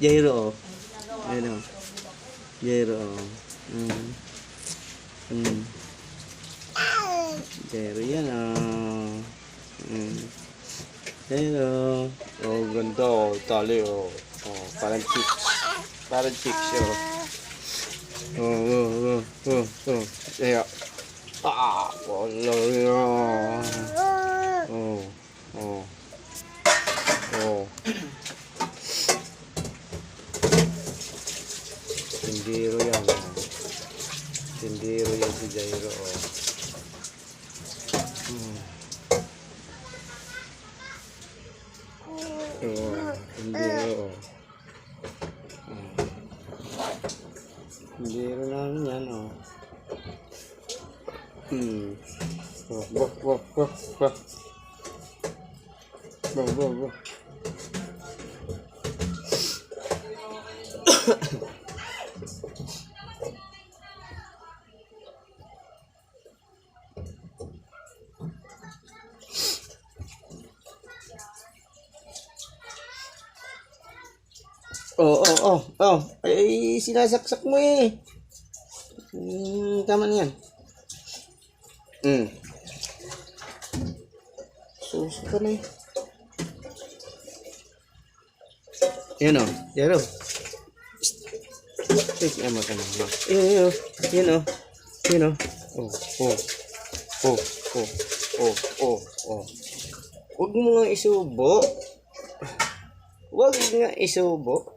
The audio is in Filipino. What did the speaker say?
Jairo, oh. Oh. Jairo, oh. Mm. Mm. Jairo yan, oh. Mm. Jairo. Oh, ganda, oh. Tali, oh. Oh, parang chicks. Parang chicks, oh. Oh, oh, oh, oh, oh. Ayan. Ah, wala yun. Oh, oh. Oh. Tindiro yan. Tindiro yan si Jairo. Oh. Hmm. Oh, tindiro. Oh. Hmm. Tindiro yan. Oh. Hmm. Oh, wah, wah, wah, wah. Wah, wah, wah. Oh, oh, oh, oh. Ay, sinasaksak mo eh. Hmm, tama na yan. Hmm. Suso ka na eh. Yan o, yan o. Ay, ama ka na. ma. Yan, yan o. Yan o. Yan o. Oh, oh. Oh, oh, oh, oh, oh. Huwag mo nga isubo. Huwag nga isubo.